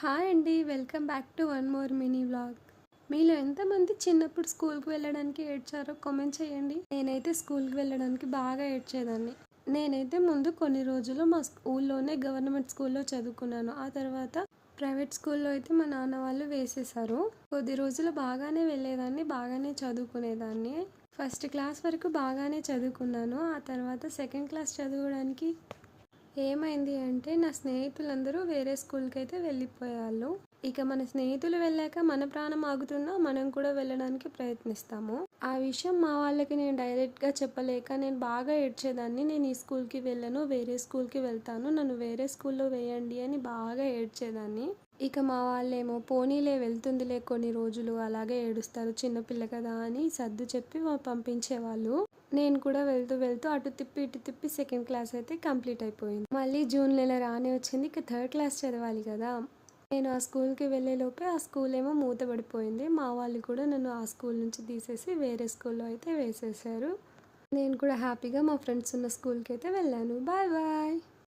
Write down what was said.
Hi అండి welcome back to one more mini vlog. మీలో ఎంతమంది చిన్నప్పుడు స్కూల్కి వెళ్ళడానికి ఏడ్చారో కామెంట్ చేయండి. నేనైతే స్కూల్కి వెళ్ళడానికి బాగా ఏడ్చేదాన్ని. నేనైతే ముందు కొన్ని రోజులు మా స్కూల్లోనే గవర్నమెంట్ స్కూల్లో చదువుకున్నాను. ఆ తర్వాత ప్రైవేట్ స్కూల్లో అయితే మా నాన్న వాళ్ళు వేసేశారు. కొద్ది రోజులు బాగానే వెళ్ళేదాన్ని బాగానే చదువుకునేదాన్ని. ఫస్ట్ క్లాస్ వరకు బాగానే చదువుకున్నాను. ఆ తర్వాత సెకండ్ క్లాస్ చదవడానికి ఏమైంది అంటే నా స్నేహితులందరూ వేరే స్కూల్కి అయితే వెళ్ళిపోయాళ్ళు ఇక మన స్నేహితులు వెళ్ళాక మన ప్రాణం ఆగుతున్నా మనం కూడా వెళ్ళడానికి ప్రయత్నిస్తాము. ఆ విషయం మా వాళ్ళకి నేను డైరెక్ట్గా చెప్పలేక నేను బాగా ఏడ్చేదాన్ని. నేను ఈ స్కూల్కి వెళ్ళను వేరే స్కూల్కి వెళ్తాను నన్ను వేరే స్కూల్లో వేయండి అని బాగా ఏడ్చేదాన్ని. ఇక మా వాళ్ళేమో పోనీలే వెళ్తుందిలే కొన్ని రోజులు అలాగే ఏడుస్తారు. చిన్నపిల్ల కదా అని సర్దు చెప్పి పంపించేవాళ్ళు. నేను కూడా వెళ్తూ వెళ్తూ అటు తిప్పి ఇటు తిప్పి సెకండ్ క్లాస్ అయితే కంప్లీట్ అయిపోయింది. మళ్ళీ జూన్ నెల రానే వచ్చింది. ఇక థర్డ్ క్లాస్ చదవాలి కదా. నేను ఆ స్కూల్కి వెళ్ళేలోపే ఆ స్కూల్ ఏమో మూతపడిపోయింది మా వాళ్ళు కూడా నన్ను ఆ స్కూల్ నుంచి తీసేసి వేరే స్కూల్లో అయితే వేసేసారు. నేను కూడా హ్యాపీగా మా ఫ్రెండ్స్ ఉన్న స్కూల్కి అయితే వెళ్ళాను. Bye bye!